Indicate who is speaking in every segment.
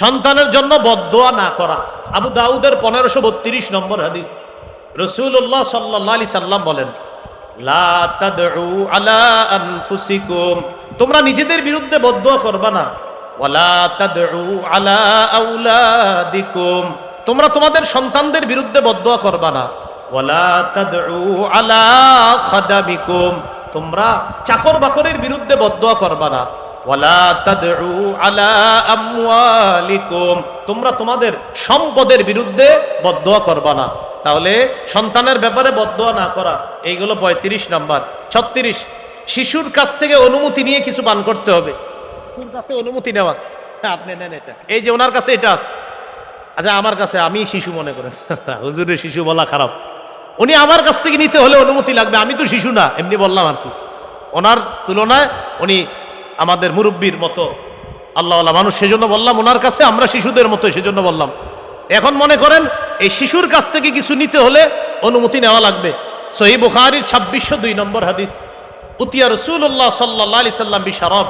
Speaker 1: সন্তানের জন্য বদোয়া না করা। আবু দাউদের পনেরোশো বত্রিশ নম্বর হাদিস। রসুল্লাহ সাল্লাহ আলি সাল্লাম বলেন তোমরা নিজেদের বিরুদ্ধে বদোয়া করবা না। তোমরা তোমাদের সন্তানদের বিরুদ্ধে বদোয়া করবা না। তোমরা চাকর বাকরের বিরুদ্ধে বদোয়া করবা না। তোমরা তোমাদের সম্পদের বিরুদ্ধে বদোয়া করবা না। তাহলে সন্তানের ব্যাপারে বদোয়া না করা, এইগুলো পঁয়ত্রিশ নাম্বার। ছত্রিশ, শিশুর কাছ থেকে অনুমতি নিয়ে কিছু পান করতে হবে। কাছে অনুমতি নেওয়া? আপনি নেন এটা। এই যে ওনার কাছে এটা আছে। আচ্ছা আমার কাছে, আমি শিশু মনে করেন। হুজুরের শিশু বলা খারাপ। উনি আমার কাছ থেকে নিতে হলে অনুমতি লাগবে, আমি তো শিশু না, এমনি বললাম আর কি। ওনার তুলনায় উনি আমাদের মুরব্বীর মতো আল্লাহ মানুষ, সেজন্য বললাম, ওনার কাছে আমরা শিশুদের মতো, সেজন্য বললাম। এখন মনে করেন, এই শিশুর কাছ থেকে কিছু নিতে হলে অনুমতি নেওয়া লাগবে। সহি বুখারির ছাব্বিশশো দুই নম্বর হাদিস। উতিয়া রসুল্লাহ সাল্লাহ আলি সাল্লাম বিশারব।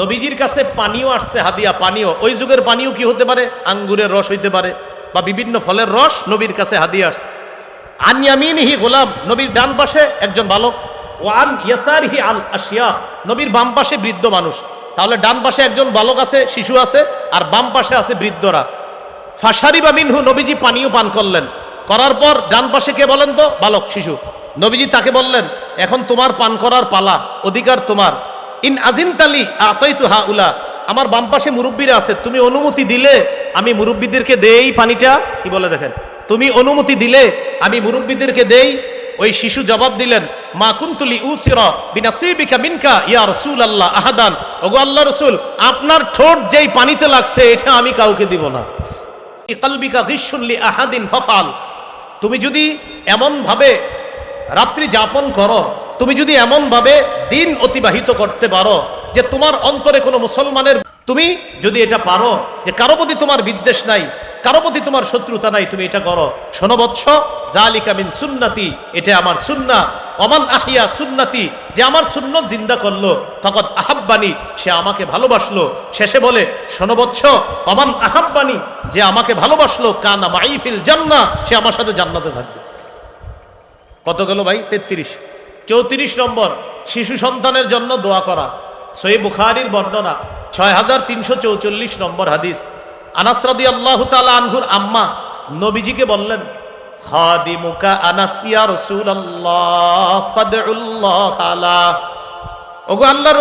Speaker 1: নবীজির কাছে পানিও আসছে, হাদিয়া পানিও। ওই যুগের পানিও কি হতে পারে? আঙ্গুরের রস হইতে পারে বা বিভিন্ন ফলের রস নবীর কাছে হাদিয়া আসছে। আনয়ামিনহি গোলাম, নবীর ডান পাশে একজন বালক। ওয়ান ইয়াসারহি আল আশিয়া, নবীর বাম পাশে বৃদ্ধ মানুষ। তাহলে ডান পাশে একজন বালক আছে, শিশু আছে, আর বাম পাশে আছে বৃদ্ধরা। ফাশারি বা মিনহু, নবীজি পানীয় পান করলেন। করার পর ডান পাশে কে বলেন তো? বালক, শিশু। নবীজি তাকে বললেন, এখন তোমার পান করার পালা, অধিকার তোমার। ইন আজিন তালি আতাইতু হা উলা আমার বাম পাশে মুরব্বীরা আছে, তুমি অনুমতি দিলে আমি মুরব্বীদেরকে দেই পানিটা। কি বলে দেখেন? তুমি অনুমতি দিলে আমি মুরব্বীদেরকে দেই ওই শিশু জবাব দিলেন, মা কুন্তুলি উসিরা বিনাসিবিকা মিনকা ইয়া রাসূল আল্লাহ আহাদান। ওগো আল্লাহ রসুল, আপনার ঠোঁট যেই পানিতে লাগছে, এটা আমি কাউকে দিব না। কালবিকা গিশুল্লি আহাদিন ফফাল তুমি যদি এমন ভাবে রাত্রি যাপন করো, তুমি যদি এমন ভাবে দিন অতিবাহিত করতে পারো যে তোমার অন্তরে কোনো মুসলমানের, তুমি যদি এটা পারো যে কারও প্রতি তোমার বিদ্বেষ নাই কারও প্রতি তোমার শত্রুতা নাই, তুমি এটা করো। শোনো বৎস জালিকা মিন সুন্নাতি, এটা আমার সুন্না। অমান আহিয়া সুন্নাতি, যে আমার সুন্নত জিন্দা করল তখন আহাব্বানি, সে আমাকে ভালোবাসলো। শেষে বলে, শোনো বৎস অমান আহাব্বানি, যে আমাকে ভালোবাসলো, কানা মাইফিল জান্না, সে আমার সাথে জান্নাতে থাকবে। কত গেল ভাই? তেত্রিশ। চৌত্রিশ নম্বর, শিশু সন্তানের জন্য দোয়া করা। সই বুখারির বর্ণনা, ছয় হাজার তিনশো চৌচল্লিশ নম্বর হাদিস। আনাসরাদি আল্লাহ তালা আনহুর আম্মা নবীজিকে বললেন রসুল আল্লাহ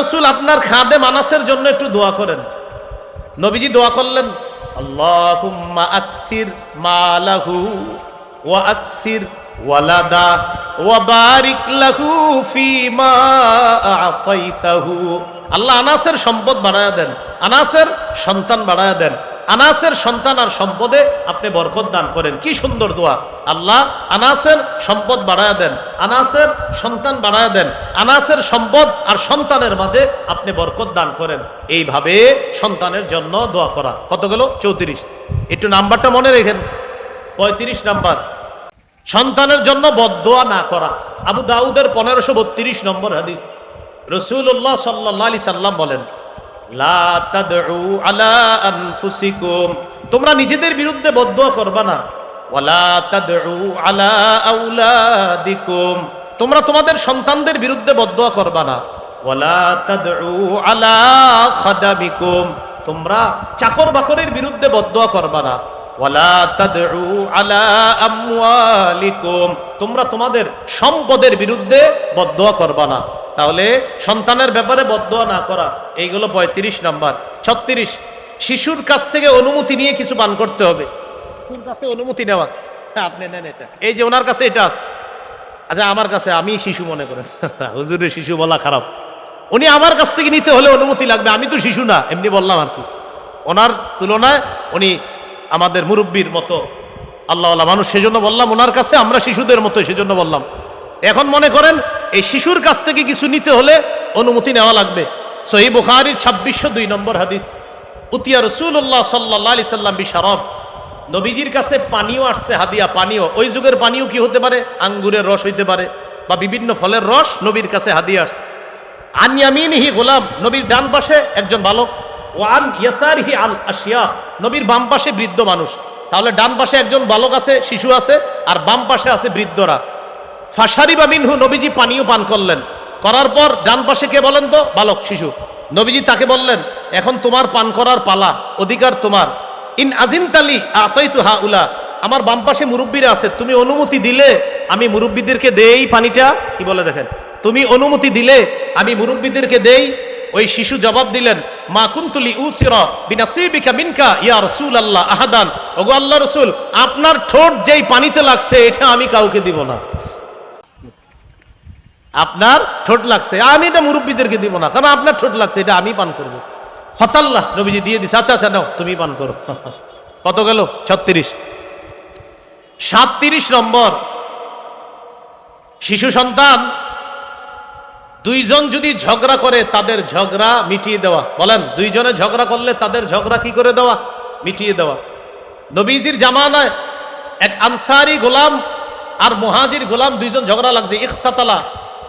Speaker 1: রসুল, আপনার খাদে মানাসের জন্য একটু দোয়া করেন। নবীজি দোয়া করলেন ওয়া ওয়ালাদা ফিমা আল্লাহ আনাসের সম্পদ বাড়ায়া দেন, আনাসের সন্তান বাড়ায়া দেন। আনাসের সন্তান আর সম্পদে আপনি বরকত দান করেন। কি সুন্দর দোয়া। আল্লাহ আনাসের সম্পদ বাড়ায়া দেন, আনাসের সন্তান বাড়ায়া দেন, আনাসের সম্পদ আর সন্তানের মাঝে আপনি বরকত দান করেন। এইভাবে সন্তানের জন্য দোয়া করা। কত গেল? চৌত্রিশ। একটু নাম্বারটা মনে রেখেন। পঁয়ত্রিশ নাম্বার। সন্তানের জন্য বদোয়া না করা। আবু দাউদের পনেরোশো বত্রিশ নম্বর হাদিস। রসুল্লাহ সাল্লাহ আলি সাল্লাম বলেন তোমরা নিজেদের বিরুদ্ধে বদ্ধ করবা না। তোমরা তোমাদের সন্তানদের বিরুদ্ধে বদদোয়া করবা না। তোমরা চাকর বাকরের বিরুদ্ধে বদদোয়া করবা না। তোমরা তোমাদের সম্পদের বিরুদ্ধে বদ্ধ করবা না। তাহলে সন্তানের ব্যাপারে বদোয়া না করা এইগুলো পঁয়ত্রিশ নাম্বার। ছত্রিশ শিশুর কাছ থেকে অনুমতি নিয়ে কিছু পান করতে হবে। শিশুর কাছে অনুমতি নেওয়া? হ্যাঁ, আপনি নেন এটা। এই যে ওনার কাছে এটা আছে। আচ্ছা আমার কাছে আমি শিশু মনে করেন হুজুরের শিশু বলা খারাপ। উনি আমার কাছ থেকে নিতে হলে অনুমতি লাগবে আমি তো শিশু না এমনি বললাম আর কি। ওনার তুলনায় উনি আমাদের মুরব্বীর মতো আল্লাহ মানুষ সেজন্য বললাম ওনার কাছে আমরা শিশুদের মতো সেজন্য বললাম। এখন মনে করেন, এই শিশুর কাছ থেকে কিছু নিতে হলে অনুমতি নেওয়া লাগবে। সহি বুখারির ছাব্বিশশো দুই নম্বর হাদিস। উতিয়া রসুল্লাহ সাল্লাহ আলি সাল্লাম বিশারব নবীজির কাছে পানিও আসছে, হাদিয়া পানিও। ওই যুগের পানিও কি হতে পারে? আঙ্গুরের রস হইতে পারে বা বিভিন্ন ফলের রস নবীর কাছে হাদিয়া আসছে। আনয়ামিনহি গোলাম, নবীর ডান পাশে একজন বালক। ওয়ান ইয়াসারিহি আল আশিয়া, নবীর বাম পাশে বৃদ্ধ মানুষ। তাহলে ডান পাশে একজন বালক আছে, শিশু আছে, আর বাম পাশে আছে বৃদ্ধরা। ফাসারি বা মিনহু নবীজি পানীয় পান করলেন। করার পর ডান পাশে কে বলেন তো? বালক, শিশু। নবীজি তাকে বললেন, এখন তোমার পান করার পালা, অধিকার তোমার। ইন আজিন তালি আতই তু হা উলা আমার বাম পাশে মুরব্বীরা আছে, তুমি অনুমতি দিলে আমি মুরব্বীদেরকে দেই পানিটা। কি বলে দেখেন? তুমি অনুমতি দিলে আমি মুরব্বীদেরকে দেই। ওই শিশু জবাব দিলেন, মা কুন্তুলি উসিরা বিনাসিবিকা মিনকা ইয়া রাসূল আল্লাহ আহাদান। ওগো আল্লাহ রসুল, আপনার ঠোঁট যেই পানিতে লাগছে, এটা আমি কাউকে দিব না। আপনার ঠোঁট লাগছে। আমি এটা মুরব্বীদেরকে দিব না, কারণ আপনার ঠোঁট লাগছে, এটা আমি পান করব। ফতাল্লাহ, নবীজি দিয়ে দিছে আচ্ছা আচ্ছা নাও, তুমি পান করো। কত গেল? ছত্রিশ। সাতত্রিশ নম্বর। শিশু সন্তান, দুইজন যদি ঝগড়া করে, তাদের ঝগড়া মিটিয়ে দেওয়া। বলেন, দুইজনে ঝগড়া করলে তাদের ঝগড়া কি করে দেওয়া? মিটিয়ে দেওয়া। নবীজির জামানায় এক আনসারি গোলাম আর মুহাজির গোলাম দুইজন ঝগড়া লাগছে। ইখতাতালা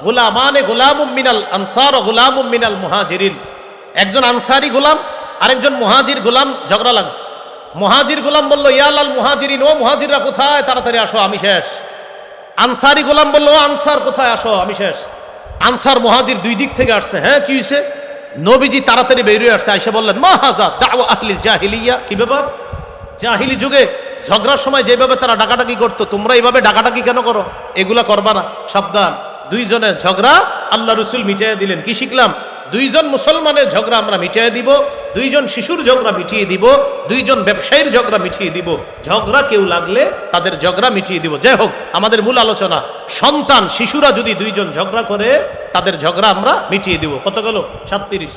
Speaker 1: গোলামানে গোলাম মিনাল আনসার ও গোলাম মিনাল মুহাজিরিন। একজন আনসারি গোলাম, আরেকজন মুহাজির গোলাম, ঝগড়া লাগছে। মুহাজির গোলাম বলল ইয়ালাল মুহাজিরিন, ও মুহাজিররা কোথায়? তাড়াতাড়ি আসো, আমি শেষ। আনসারি গোলাম বলল, "ও আনসার, কোথায়? আসো, আমি শেষ। আনসার, মহাজির দুই দিক থেকে আসছে হ্যাঁ কি হয়েছে নবীজি তাড়াতাড়ি বেরিয়ে আসছে আইসা বললেন, মা হাজা দাওয়া আহলি জাহিলিয়া? কি ব্যাপার? জাহিলি যুগে ঝগড়ার সময় যেভাবে তারা ডাকাডাকি করতো, তোমরা এইভাবে ডাকাডাকি কেন করো? এগুলা করবা না, সাবধান। দুইজনের ঝগড়া আল্লাহ রসুল মিটিয়ে দিলেন। কি শিখলাম? দুইজন মুসলমানের ঝগড়া আমরা মিটিয়ে দিব, দুইজন শিশুর ঝগড়া মিটিয়ে দিব, দুইজন ব্যবসায়ীর ঝগড়া মিটিয়ে দিব। ঝগড়া কেউ লাগলে তাদের ঝগড়া মিটিয়ে দিব। যাই হোক, আমাদের মূল আলোচনা, সন্তান, শিশুরা যদি দুইজন ঝগড়া করে, তাদের ঝগড়া আমরা মিটিয়ে দিব। কত গেল? সাতত্রিশ।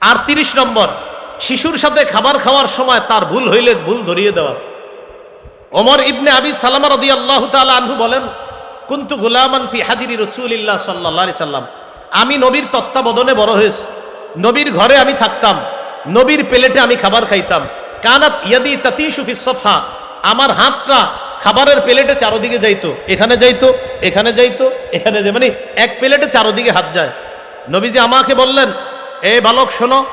Speaker 1: আর তিরিশ নম্বর, শিশুর সাথে খাবার খাওয়ার সময় তার ভুল হইলে ভুল ধরিয়ে দেওয়া। ওমর ইবনে আবি সালামা রদি আল্লাহ আনহু বলেন কুন্তু গুলামান ফি হাজিরি রসুলিল্লাহ সাল্লাহ সাল্লাম। আমি নবীর তত্ত্বাবধানে বড় হয়েছি। নবীর ঘরে আমি থাকতাম। নবীর প্লেটে আমি খাবার খাইতাম। কানাত ইয়াদি তাতি সুফি সফা আমার হাতটা খাবারের প্লেটে চারোদিকে যাইতো। এখানে যাইতো এখানে যাইতো, এখানে যাই মানে এক প্লেটে চারোদিকে হাত যায়। নবীজি আমাকে বললেন, এ বালক, শোনো।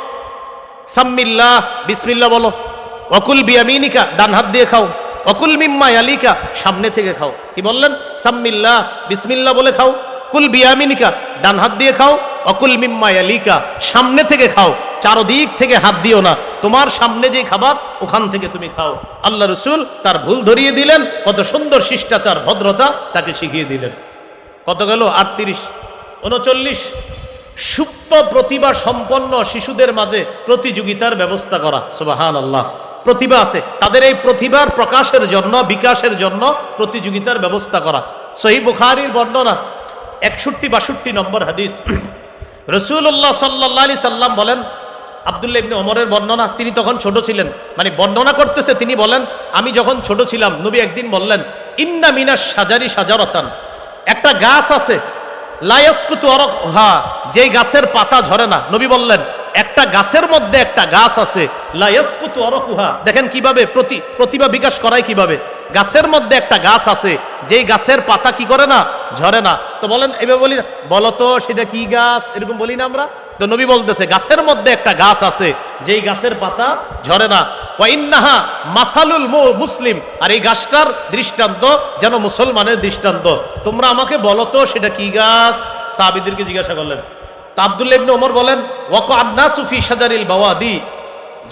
Speaker 1: সাম্মিল্লাহ বিসমিল্লা বলো। অকুল বিয়ামিনিকা, ডান হাত দিয়ে খাও। অকুল মিম্মা আলিকা সামনে থেকে খাও। কি বললেন? সাম্মিল্লা, বিসমিল্লা বলে খাও। কুল বিয়ামিনিকা, ডান হাত দিয়ে খাও। অকুল মিম্মা আলিকা সামনে থেকে খাও। চারদিক থেকে হাত দিও না। তোমার সামনে যে খাবার, ওখান থেকে তুমি খাও। আল্লাহ রসুল তার ভুল ধরিয়ে দিলেন। কত সুন্দর শিষ্টাচার, ভদ্রতা তাকে শিখিয়ে দিলেন। কত গেল? আটত্রিশ, উনচল্লিশ। সুপ্ত প্রতিভা সম্পন্ন শিশুদের মাঝে প্রতিযোগিতার ব্যবস্থা করা। সুবাহান আল্লাহ প্রতিভা আছে। তাদের এই প্রতিভার প্রকাশের জন্য, বিকাশের জন্য প্রতিযোগিতার ব্যবস্থা করা। সহি বুখারির বর্ণনা, একষট্টি বাষট্টি নম্বর হাদিস। রসুল্লাহ সাল্লাহ আলি সাল্লাম বলেন, আবদুল্লাহ ইবনে ওমরের বর্ণনা, তিনি তখন ছোট ছিলেন। মানে বর্ণনা করতেছে, তিনি বলেন, আমি যখন ছোট ছিলাম, নবী একদিন বললেন, ইন্না মিনা সাজারি সাজারতান একটা গাছ আছে, লায়াসকুতু অরক হা যেই গাছের পাতা ঝরে না। নবী বললেন একটা গাছের মধ্যে একটা গাছ আছে লায়াসকুতু দেখেন কীভাবে প্রতি, প্রতিভা বিকাশ করায় কীভাবে। গাছের মধ্যে একটা গাছ আছে, যেই গাছের পাতা কি করে না? ঝরে না। তো বলেন, এভাবে বলি না। বলো তো, সেটা কি গাছ? এরকম বলি না আমরা। তো নবী বলতেছে, গাছের মধ্যে একটা গাছ আছে, যেই গাছের পাতা ঝরে না। ওয়াইন্নাহা মাথালুল মুসলিম। আর এই গাছটার দৃষ্টান্ত যেন মুসলমানের দৃষ্টান্ত। তোমরা আমাকে বলো তো, সেটা কি গাছ? সাহাবিদেরকে জিজ্ঞাসা করলেন। তা ইবনে ওমর বলেন, ওয়াক আন্না সুফি সাজারিল বাওয়াদি।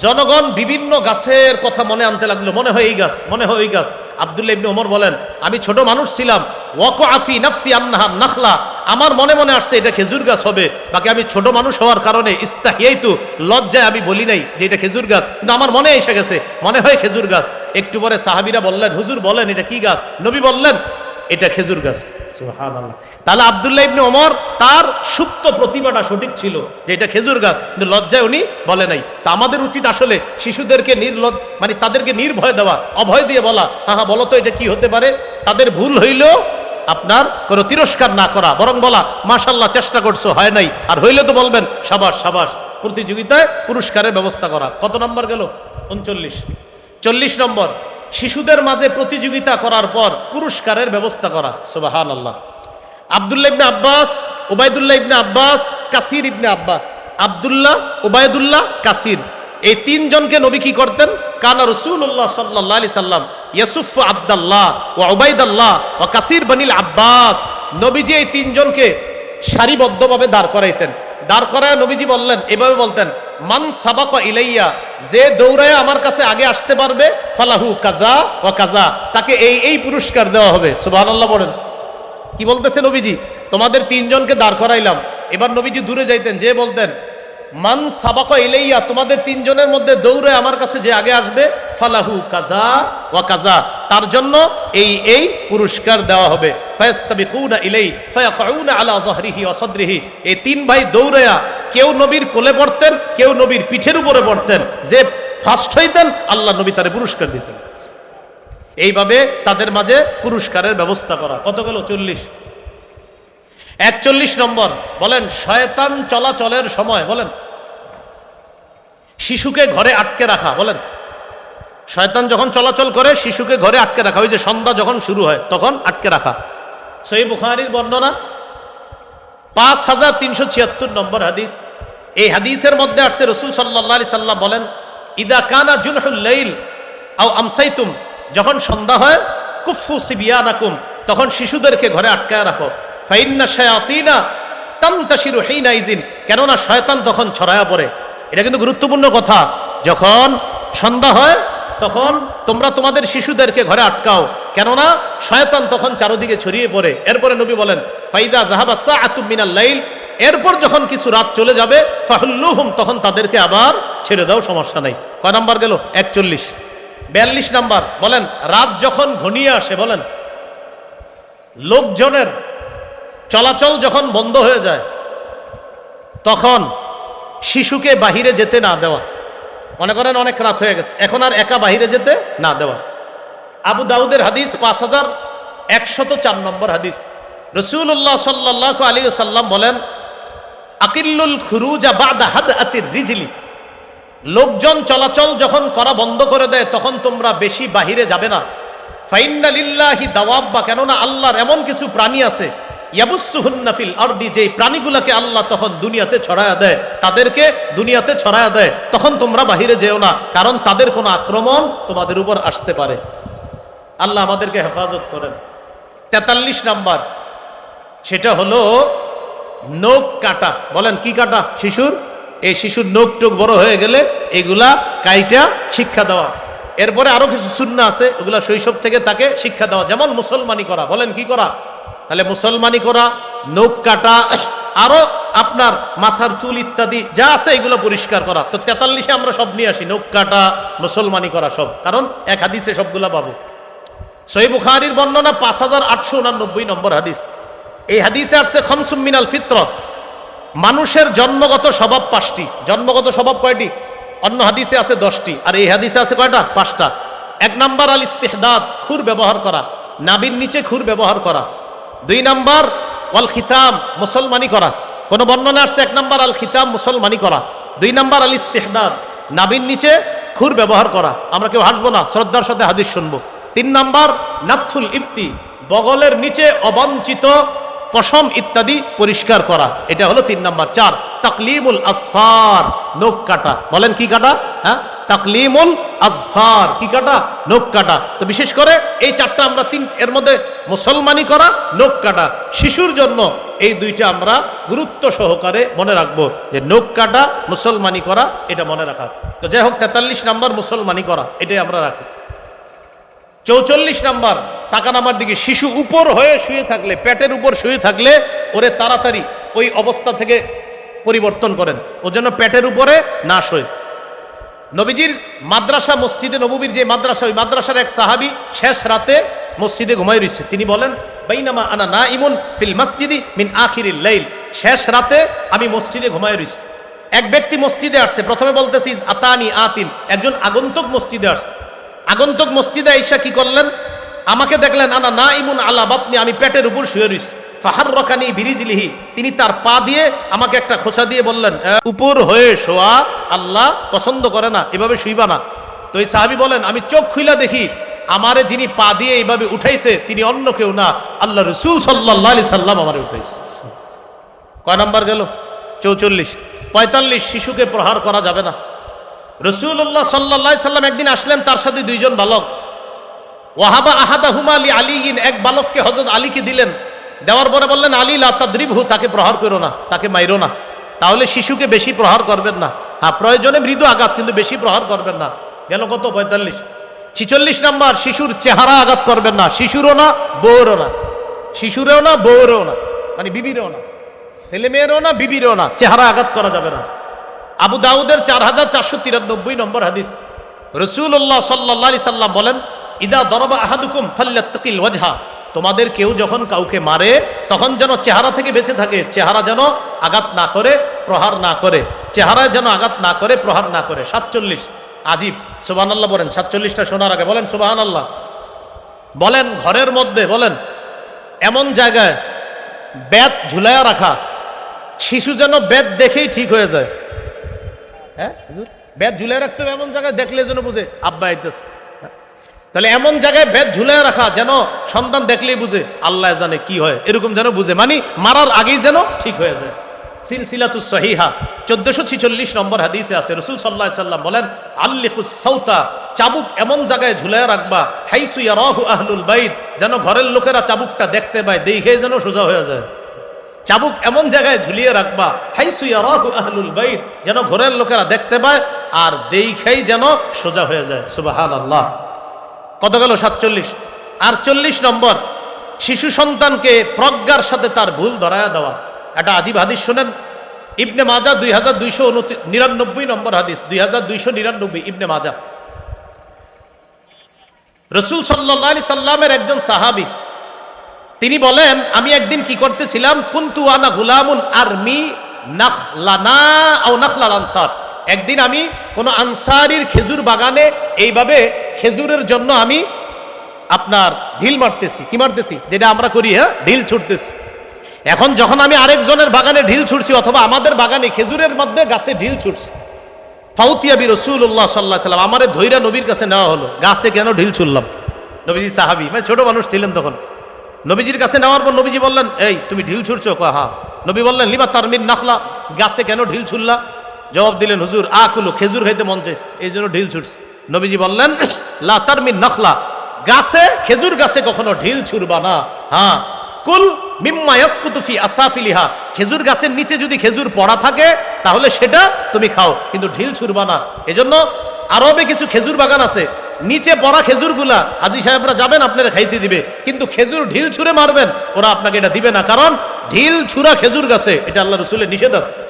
Speaker 1: জনগণ বিভিন্ন গাছের কথা মনে আনতে লাগল, মনে হয় এই গাছ, মনে হয় ওই গাছ। আব্দুল্লাহ ইবনে ওমর বলেন, আমি ছোট মানুষ ছিলাম। ওয়াক আফি নাফসি আন্নাহা নাখলা। আমার মনে মনে আসছে, এটা খেজুর গাছ হবে। বাকি আমি ছোট মানুষ হওয়ার কারণে ইস্তাহিয়াইতু, লজ্জায় আমি বলি নাই যে এটা খেজুর গাছ। কিন্তু আমার মনে এসে গেছে, মনে হয় খেজুর গাছ। একটু পরে সাহাবিরা বললেন, হুজুর বলেন এটা কি গাছ? নবী বললেন এটা খেজুর গাছ। তাহলে আব্দুল্লাহ ইবনে ওমর তার সুপ্ত প্রতিভাটা সঠিক ছিল যে এটা খেজুর গাছ। কিন্তু লজ্জায় উনি বলে নাই। তা আমাদের উচিত আসলে শিশুদেরকে নির্লজ মানে তাদেরকে নির্ভয় দেওয়া অভয় দিয়ে বলা হ্যাঁ হ্যাঁ বলো তো এটা কি হতে পারে? তাদের ভুল হইলেও আপনার কোনো তিরস্কার না করা। বরং বলা মাশাল্লাহ চেষ্টা করছ হয় নাই। আর হইলে তো বলবেন সাবাস সাবাস। প্রতিযোগিতায় পুরস্কারের ব্যবস্থা করা। কত নম্বর গেল? উনচল্লিশ। চল্লিশ নম্বর। শিশুদের মাঝে প্রতিযোগিতা করার পর পুরস্কারের ব্যবস্থা করা সুবাহান আল্লাহ আবদুল্লাহ ইবনে আব্বাস ওবায়দুল্লাহ ইবনে আব্বাস, কাসির ইবনে আব্বাস। আবদুল্লাহ ওবায়দুল্লাহ কাসির। এই তিনজনকে নবী কি করতেন? কানা রসুল্লাহ সাল্লাহ আলি সাল্লাম ইয়াসুফ আবদাল্লাহ ও ওবায়দাল্লাহ ও কাসির বনিল আব্বাস। নবীজি এই তিনজনকে সারিবদ্ধভাবে দাঁড় করাইতেন। দাঁড় করায় নবীজি বললেন, এভাবে বলতেন মান সাবাক ইলাইয়া, যে দৌড়ায় আমার কাছে আগে আসতে পারবে, ফালাহু কাজা ও কাজা, তাকে এই এই পুরস্কার দেওয়া হবে। সুবহানাল্লাহ বলেন। কি বলতেছে নবীজি? তোমাদের তিনজনকে দাঁড় করাইলাম। এবার নবীজি দূরে যাইতেন, যে বলতেন, মান সাবাক ইলাইয়া, তোমাদের তিনজনের মধ্যে দৌড়ে আমার কাছে যে আগে আসবে, ফালাহু কাজা ওয়া কাজা, তার জন্য এই এই পুরস্কার দেওয়া হবে। ফায়াস্তাবিকুনা ইলাই ফায়াকুনা আলা যহরিহি ওয়া সাদরিহি, এই তিন ভাই দৌড়ায়া কেউ নবীর কোলে পড়তেন কেউ নবীর পিঠের উপরে পড়তেন যে ফার্স্ট হইতেন, আল্লাহ নবী তারে পুরস্কার দিতেন। এইভাবে তাদের মাঝে পুরস্কারের ব্যবস্থা করা। কত গেল? চল্লিশ। একচল্লিশ নম্বর, বলেন, শয়তান চলাচলের সময়, বলেন। শিশুকে ঘরে আটকে রাখা, বলেন। শয়তান যখন চলাচল করে, শিশুকে ঘরে আটকে রাখা, ওই যে সন্ধ্যা যখন শুরু হয়, তখন আটকে রাখা। সই বুখারির বর্ণনা পাঁচ হাজার তিনশো ছিয়াত্তর নম্বর হাদিস। এই হাদিসের মধ্যে আসছে রসুল সাল্লাহ সাল্লাম বলেন, ইদা কানা জুনহুল্লাইল আও আমসাইতুম যখন সন্ধ্যা হয় কুফু সিবিয়ানাকুম তখন শিশুদেরকে ঘরে আটকায় রাখো। ফাইন্না শায়াতিনা তামতাশিরু হিনা ইজিন কেননা শয়তান তখন ছড়ায়া পড়ে। এটা কিন্তু গুরুত্বপূর্ণ কথা। যখন সন্ধ্যা হয় তখন তোমরা তোমাদের শিশুদেরকে ঘরে আটকাও। কেননা শয়তান তখন চারদিকে ছড়িয়ে পড়ে। এরপরে নবী বলেন, ফাইদা জাহাবাসা আতুম মিনাল লাইল। এরপর যখন কিছু রাত চলে যাবে, ফাহুল্লুহুম, তখন তাদেরকে আবার ছেড়ে দাও, সমস্যা নাই। কয় নাম্বার গেল? একচল্লিশ। বিয়াল্লিশ নাম্বার, বলেন, রাত যখন ঘনিয়ে আসে, বলেন, লোকজনের চলাচল যখন বন্ধ হয়ে যায়, তখন শিশুকে বাহিরে যেতে না দেওয়া। মনে করেন অনেক রাত হয়ে গেছে। এখন আর একা বাহিরে যেতে না দেওয়া। আবু দাউদের হাদিস পাঁচ হাজার একশত চার নম্বর হাদিস। রসুল্লাহ সাল্লাহ আলী সাল্লাম বলেন, আকিল্লুল খুরুজা বাদা হাদ আতির রিজলি। লোকজন চলাচল যখন করা বন্ধ করে দেয়, তখন তোমরা বেশি বাহিরে যাবে না। ফাইন্না লিল্লাহি দাওয়াব্বা, কেননা আল্লাহর এমন কিছু প্রাণী আছে ইয়াবুসুহুন্নাফিল আরদি যে প্রাণীগুলোকে আল্লাহ তখন দুনিয়াতে ছড়ায়া দেয়, তাদেরকে দুনিয়াতে ছড়ায়া দেয়, তখন তোমরা বাহিরে যেও না, কারণ তাদের কোনো আক্রমণ তোমাদের উপর আসতে পারে। আল্লাহ আমাদেরকে হেফাজত করেন। তেতাল্লিশ নাম্বার, সেটা হলো নখ কাটা। বলেন, কি কাটা? শিশুর? এই শিশুর নখ টোক বড় হয়ে গেলে এগুলা কাইটা শিক্ষা দেওয়া। এরপরে আরও কিছু শূন্য আছে, ওগুলা শৈশব থেকে তাকে শিক্ষা দেওয়া, যেমন মুসলমানি করা। বলেন, কি করা? তাহলে মুসলমানি করা, নখ কাটা, আরও আপনার মাথার চুল ইত্যাদি, যা আছে এগুলো পরিষ্কার করা। তো তেতাল্লিশে আমরা সব নিয়ে আসি, নখ কাটা, মুসলমানি করা সব। কারণ এক হাদিসে সবগুলা পাবো। সহি বুখারির বর্ণনা পাঁচ হাজার আটশো উনানব্বই নম্বর হাদিস। এই হাদিসে আসছে খমসুম মিনাল ফিতরত মানুষের জন্মগত স্বভাব পাঁচটি। জন্মগত স্বভাব কয়টি? অন্য হাদিসে আছে দশটি। আর এই হাদিসে আছে কয়টা? পাঁচটা। এক নাম্বার আল ইস্তেহদাদ খুর ব্যবহার করা। নাবির নিচে খুর ব্যবহার করা। দুই নাম্বার, ওয়াল খিতাম, মুসলমানি করা। কোনো বর্ণনা আসছে? এক নাম্বার, আল খিতাম, মুসলমানি করা। দুই নাম্বার, আল ইস্তেহদার, নাবির নিচে খুর ব্যবহার করা। আমরা কেউ হাসবো না, শ্রদ্ধার সাথে হাদিস শুনব। তিন নাম্বার নাথুল ইফতি বগলের নিচে অবাঞ্ছিত পশম ইত্যাদি পরিষ্কার করা। এটা হলো তিন নাম্বার। চার, তাকলিমুল আসফার, নখ কাটা। বলেন কি কাটা? হ্যাঁ? তাকলিমুল আসফার, কি কাটা? নখ কাটা। তো বিশেষ করে এই চারটা আমরা তিন, এর মধ্যে মুসলমানি করা, নখ কাটা। শিশুর জন্য এই দুইটা আমরা গুরুত্ব সহকারে মনে রাখব যে নখ কাটা, মুসলমানি করা, এটা মনে রাখা। তো যাই হোক, তেতাল্লিশ নাম্বার মুসলমানি করা, এটাই আমরা রাখি। চৌচল্লিশ নাম্বার টাকা নামার দিকে, শিশু উপর হয়ে শুয়ে থাকলে, পেটের উপর শুয়ে থাকলে, ওরে তাড়াতাড়ি ওই অবস্থা থেকে পরিবর্তন করেন। ও জন্য পেটের উপরে না শোয়। নবীজির মাদ্রাসা, মসজিদে, নবীর যে মাদ্রাসা, ওই মাদ্রাসার এক সাহাবি শেষ রাতে মসজিদে ঘুমাই রয়েছে। তিনি বলেন, বাইনামা আনা না ইমুন ফিল মসজিদি মিন আখিরিল লাইল। শেষ রাতে আমি মসজিদে ঘুমাই রয়েছি। এক ব্যক্তি মসজিদে আসছে, প্রথমে বলতেছি আতানি আতিন একজন আগন্তুক মসজিদে আসছে। আগন্তুক মসজিদে আইসা কি করলেন? আমাকে দেখলেন, আনা না ইমুন আলা বাতনি, আমি পেটের উপর শুয়ে রইছি। ফাহার রকানি বিরিজলিহি, তিনি তার পা দিয়ে আমাকে একটা খোঁচা দিয়ে বললেন উপর হয়ে শোয়া, আল্লাহ পছন্দ করে না, এভাবে শুইবা না। তো এই সাহাবি বলেন, আমি চোখ খুইলা দেখি, আমারে যিনি পা দিয়ে এইভাবে উঠাইছে, তিনি অন্য কেউ না, আল্লাহ রসুল সাল্লাহ আলি সাল্লাম আমারে উঠাইছে। কয় নাম্বার গেল? চৌচল্লিশ। পঁয়তাল্লিশ, শিশুকে প্রহার করা যাবে না। রসুল্লাহ সাল্লা সাল্লাম একদিন আসলেন, তার সাথে দুইজন বালক। ওয়াহাবা আহাদা হুমা আলী আলীগিন এক বালককে হজরত আলীকে দিলেন। দেওয়ার পরে বললেন, আলী লাদ্রিবহু তাকে প্রহার করো না, তাকে মাইরো না। তাহলে শিশুকে বেশি প্রহার করবেন না। হ্যাঁ প্রয়োজনে মৃদু আঘাত, কিন্তু বেশি প্রহার করবেন না। গেল কত? পঁয়তাল্লিশ। ছিচল্লিশ নাম্বার, শিশুর চেহারা আঘাত করবেন না। শিশুরও না, বউরও না। শিশুরেও না, বউরেও না। মানে বিবিরেও না। ছেলে মেয়েরও না, বিবিরেও না। চেহারা আঘাত করা যাবে না। আবু দাউদের চার হাজার চারশো তিরানব্বই নম্বর হাদিস। রসুল্লাহ সাল্লাহ সাল্লাম বলেন, ইদা দরবা আহাদুকুম ফাল্লাত্তাকিল ওয়াজহা। তোমাদের কেউ যখন কাউকে মারে, তখন যেন চেহারা থেকে বেঁচে থাকে, চেহারা যেন আঘাত না করে, প্রহার না করে। চেহারায় যেন আঘাত না করে, প্রহার না করে। সাতচল্লিশ, আজিব। সুবাহ আল্লাহ বলেন, সাতচল্লিশটা শোনার আগে বলেন সুবাহ আল্লাহ বলেন, ঘরের মধ্যে বলেন, এমন জায়গায় ব্যাত ঝুলাইয়া রাখা, শিশু যেন ব্যাত দেখেই ঠিক হয়ে যায়। হ্যাঁ? ব্যাত ঝুলাই রাখতে হবে, এমন জায়গায় দেখলে যেন বুঝে, আব্বা আইতেছে। তাহলে এমন জায়গায় ব্যাত ঝুলাই রাখা যেন সন্তান দেখলেই বুঝে, আল্লাহ জানে কি হয়, এরকম যেন বুঝে। মানে মারার আগেই যেন ঠিক হয়ে যায়। সিলসিলাতু সহিহা, চোদ্দশো ছিচল্লিশ নম্বর হাদিসে আছে, রসুল সাল্লাহ সাল্লাম বলেন, আল্লিকুস সৌতা চাবুক এমন জায়গায় ঝুলাই রাখবা, হাইসু ইয়ারাহু আহলুল বাইত, যেন ঘরের লোকেরা চাবুকটা দেখতে পায়, দেখে যেন সোজা হয়ে যায়। চাবুক এমন জায়গায় ঝুলিয়ে রাখবা, হাইসু ইয়ারাহু আহলুল বাইত, যেন ঘরের লোকেরা দেখতে পায় আর দেখেই যেন সোজা হয়ে যায়। সুবহানাল্লাহ। কত গেল সাতচল্লিশ? আর চল্লিশ নম্বর, শিশু সন্তানকে প্রজ্ঞার সাথে তার ভুল ধরায়া দেওয়া। একটা আজিব হাদিস শোনেন? ইবনে মাজা দুই হাজার দুইশো নিরানব্বই নম্বর হাদিস, দুই হাজার দুইশো নিরানব্বই, ইবনে মাজা। রসুল সাল্লি সাল্লামের একজন সাহাবি তিনি বলেন, আমি একদিন কি করতেছিলাম? কুন্তু আনা গুলামুন আরমি আনসার। একদিন আমি কোন আনসারির খেজুর বাগানে এইভাবে খেজুরের জন্য আমি আপনার ঢিল মারতেছি। কি মারতেছি? যেটা আমরা করি হ্যাঁ? ঢিল ছুটতেছি। এখন যখন আমি আরেকজনের বাগানে ঢিল ছুটছি, অথবা আমাদের বাগানে খেজুরের মধ্যে গাছে ঢিল ছুটছি। ফাউতিয়াবি রসুল্লাহ সাল্লাহ সাল্লাম, আমারে ধৈরা নবীর কাছে নেওয়া হলো। গাছে কেন ঢিল ছুড়লাম? নবীজি সাহাবি মানে ছোট মানুষ ছিলেন তখন। নবীজির কাছে নেওয়ার পর নবীজি বললেন, এই, তুমি ঢিল ছুটছো কয়, হা। নবী বললেন, লিমা তারমিন নাখলা, গাছে কেন ঢিল ছুড়লা? জবাব দিলেন, হুজুর আ খুলো খেজুর খাইতে মন চাইছে এই জন্য ঢিল ছুটছে নবীজি বললেন, লা তারমিন নাখলা, গাছে, খেজুর গাছে কখনো ঢিল ছুড়বা না। হ্যাঁ কুল মিম্মা ইয়াসকুতুফি আসাফিলিহা, খেজুর গাছের নিচে যদি খেজুর পড়া থাকে, তাহলে সেটা তুমি খাও, কিন্তু ঢিল ছুড়বা না। এজন্য আরবে কিছু খেজুর বাগান আছে নিচে পড়া খেজুরগুলা হাজি সাহেবরা যাবেন, আপনারা খাইতে দিবে। কিন্তু খেজুর ঢিল ছুঁড়ে মারবেন, ওরা আপনাকে এটা দিবে না। কারণ ঢিল ছুঁড়া খেজুর গাছে, এটা আল্লাহ রসুলের নিষেধ আছে।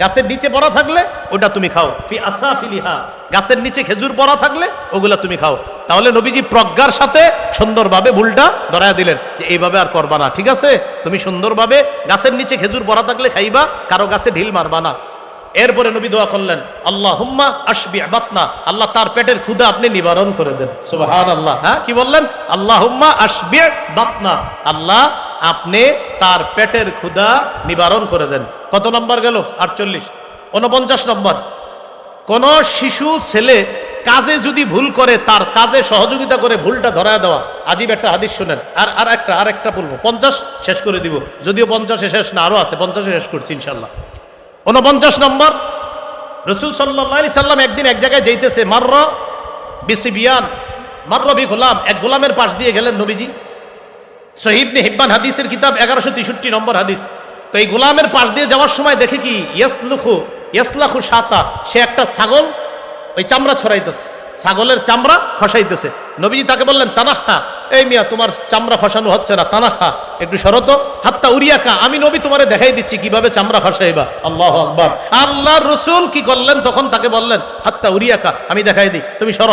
Speaker 1: গাছের নিচে পড়া থাকলে ওটা তুমি খাও। ফি আসাফিলিহা গাছের নিচে খেজুর পড়া থাকলে ওগুলা তুমি খাও। তাহলে নবীজি প্রজ্ঞার সাথে সুন্দরভাবে ভুলটা ধরায় দিলেন যে, এইভাবে আর করবা না। ঠিক আছে? তুমি সুন্দরভাবে গাছের নিচে খেজুর পড়া থাকলে খাইবা, কারও গাছে ঢিল মারবা না। এরপরে নবী দোয়া করলেন আল্লাহ হুম্মা আসবি বাতনা। আল্লাহ তার পেটের ক্ষুদা আপনি নিবারণ করে দেন। সুবহান আল্লাহ হ্যাঁ কি বললেন? আল্লাহ হুম্মা আসবি বাতনা। আল্লাহ আপনি তার পেটের ক্ষুদা নিবারণ করে দেন। কত নম্বর গেল? আটচল্লিশ। উনপঞ্চাশ নম্বর। কোন শিশু, ছেলে কাজে যদি ভুল করে, তার কাজে সহযোগিতা করে ভুলটা ধরায় দেওয়া। আজীব একটা হাদিস শুনেন। আর আর একটা আর একটা বলব পঞ্চাশ শেষ করে দিব। যদিও পঞ্চাশে শেষ না, আরও আছে। পঞ্চাশে শেষ করছি ইনশাল্লাহ। উনপঞ্চাশ নম্বর। রসুল সাল্লি সাল্লাম একদিন এক জায়গায় যাইতেছে, মার্র বিসিবিয়ান মার্র বি গোলাম, এক গোলামের পাশ দিয়ে গেলেন নবীজি। শহীদনে হিব্বান হাদিসের কিতাব এগারোশো তেষট্টি নম্বর হাদিস। তো এই গোলামের পাশ দিয়ে যাওয়ার সময় দেখে কি, ইয়াসলুখু, ইয়াসলাখু সাতা, সে একটা ছাগল, ওই চামড়া ছড়াইতেছে, ছাগলের চামড়া খসাইতেছে। নবীজি তাকে বললেন, তানাহা এই মিয়া, তোমার চামড়া খসানো হচ্ছে না তানাহা একটু শরত হাত্তা উরিয়াকা আমি নবী তোমারে দেখাই দিচ্ছি কীভাবে চামড়া খসাইবা। আল্লাহ আকবার। আল্লাহ রসুল কি করলেন? তখন তাকে বললেন হাত্তা উরিয়াকা আমি দেখাই দিই, তুমি সর।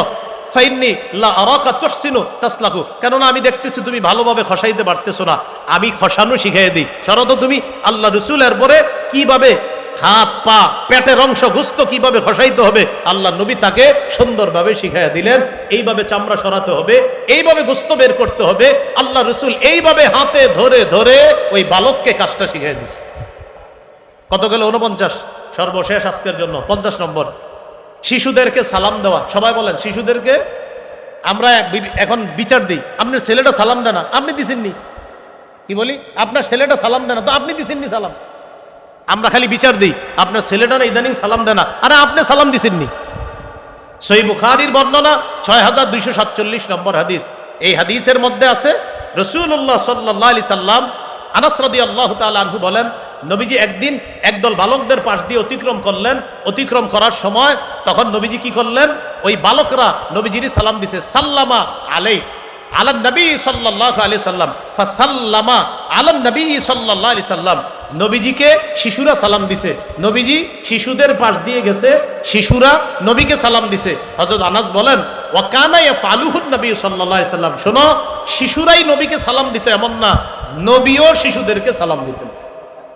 Speaker 1: ফাইন্নি লা আরাকা তুহসিনু তাসলাকু, কেননা আমি দেখতেছি তুমি ভালোভাবে খসাইতে পারতেছো না। আমি খসানো শিখাই দিই। শরত তুমি, আল্লাহ রসুলের পরে কীভাবে হাত, পা, পেটের অংশ, গুস্ত কীভাবে খসাইতে হবে? আল্লাহ নবী তাকে সুন্দরভাবে শিখাইয়া দিলেন, এইভাবে চামড়া সরাতে হবে, এইভাবে গুস্ত বের করতে হবে। আল্লাহ রসুল এইভাবে হাতে ধরে ধরে ওই বালককে কাজটা শিখাই দিচ্ছে কত গেল? উনপঞ্চাশ সর্বশেষ আজকের জন্য, পঞ্চাশ নম্বর। শিশুদেরকে সালাম দেওয়া। সবাই বলেন, শিশুদেরকে আমরা এখন বিচার দিই। আপনার ছেলেটা সালাম দেয় না। আপনি দিছেননি? কি বলি? আপনার ছেলেটা সালাম দেয় না, তো আপনি দিছেননি সালাম। আমরা খালি বিচার দিই। আপনার ছেলেটা না ইদানিং সালাম দেয় না। আরে আপনি সালাম দিছেননি? সই বুখারির বর্ণনা ছয় হাজার দুইশো সাতচল্লিশ নম্বর হাদিস। এই হাদিসের মধ্যে আছে রসুল্লাহ সাল্লাহ আলি সাল্লাম আনাসরদি আল্লাহ আনহু বলেন, নবীজি একদিন একদল বালকদের পাশ দিয়ে অতিক্রম করলেন। অতিক্রম করার সময় তখন নবীজি কি করলেন? ওই বালকরা নবীজিরই সালাম দিছে, সাল্লামা আলাই আলান নবী সাল্লাহ আলি সাল্লাম, ফাসাল্লামা আলান নবী সাল্লাহ আলি সাল্লাম, নবীজিকে শিশুরা সালাম দিছে। নবীজি শিশুদের পাশ দিয়ে গেছে, শিশুরা নবীকে সালাম দিছে। হজরত আনাস বলেন, ওয়াকানা ফালুহুন নবী সাল্লাহ সাল্লাম। শোনো, শিশুরাই নবীকে সালাম দিত এমন না, নবীও শিশুদেরকে সালাম দিতেন।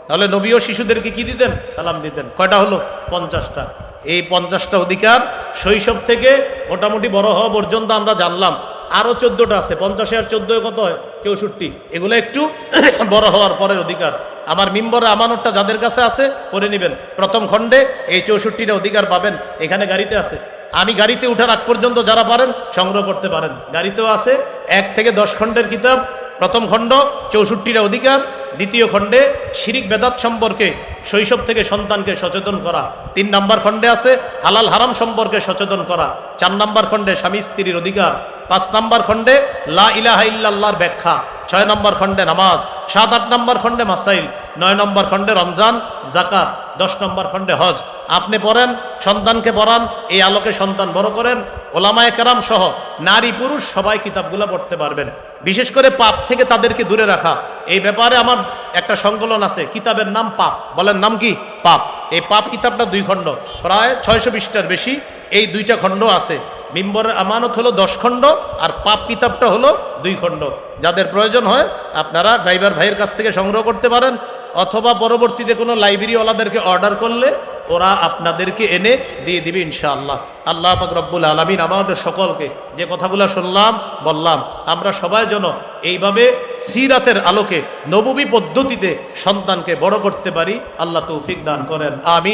Speaker 1: তাহলে নবীও শিশুদেরকে কি দিতেন? সালাম দিতেন। কয়টা হলো? পঞ্চাশটা। এই পঞ্চাশটা অধিকার শৈশব থেকে মোটামুটি বড় হওয়া পর্যন্ত আমরা জানলাম। আরও চোদ্দটা আছে, পঞ্চাশে আর চোদ্দ কত হয়? চৌষট্টি। এগুলো একটু বড় হওয়ার পরের অধিকার। আমার মিম্বর আমানতটা যাদের কাছে আছে, করে নেবেন। প্রথম খণ্ডে এই চৌষট্টিটা অধিকার পাবেন। এখানে গাড়িতে আছে। আমি গাড়িতে উঠার আগ পর্যন্ত যারা পারেন, সংগ্রহ করতে পারেন। গাড়িতেও আছে, এক থেকে দশ খণ্ডের কিতাব। প্রথম খণ্ড, চৌষট্টির অধিকার। দ্বিতীয় খণ্ডে, শিরিক বেদাত সম্পর্কে শৈশব থেকে সন্তানকে সচেতন করা। তিন নাম্বার খণ্ডে আছে, হালাল হারাম সম্পর্কে সচেতন করা। চার নাম্বার খণ্ডে স্বামী স্ত্রীর অধিকার। পাঁচ নাম্বার খণ্ডে, লা ইলাহা ইল্লাল্লাহর ব্যাখ্যা। ছয় নম্বর খণ্ডে নামাজ, সাত, আট নম্বর খণ্ডে মাসাইল, নয় নম্বর খণ্ডে রমজান জাকাত দশ নম্বর খণ্ডে হজ। আপনি পড়েন, সন্তানকে পড়ান, এই আলোকে সন্তান বড় করেন, ওলামায় কেরাম সহ নারী পুরুষ সবাই কিতাবগুলো পড়তে পারবেন। বিশেষ করে পাপ থেকে তাদেরকে দূরে রাখা। এই ব্যাপারে আমার একটা সংকলন আছে, কিতাবের নাম পাপ। বলেন নাম কি? পাপ। এই পাপ কিতাবটা দুই খণ্ড। প্রায় ছয়শো বিশটার বেশি। এই দুইটা খণ্ড আছে। মিম্বরের আমানত হলো দশ খণ্ড, আর পাপ কিতাবটা হলো দুই খণ্ড। যাদের প্রয়োজন হয়, আপনারা ড্রাইভার ভাইয়ের কাছ থেকে সংগ্রহ করতে পারেন, অথবা পরবর্তীতে কোনো লাইব্রেরিওয়ালাদেরকে অর্ডার করলে ওরা আপনাদেরকে এনে দিয়ে দিবে ইনশাআল্লাহ। আল্লাহ পাক রব্বুল আলমিন আমাদের সকলকে যে কথাগুলো শুনলাম, বললাম, আমরা সবাই যেন এইভাবে সিরাতের আলোকে নববী পদ্ধতিতে সন্তানকে বড় করতে পারি, আল্লাহ তৌফিক দান করেন। আমি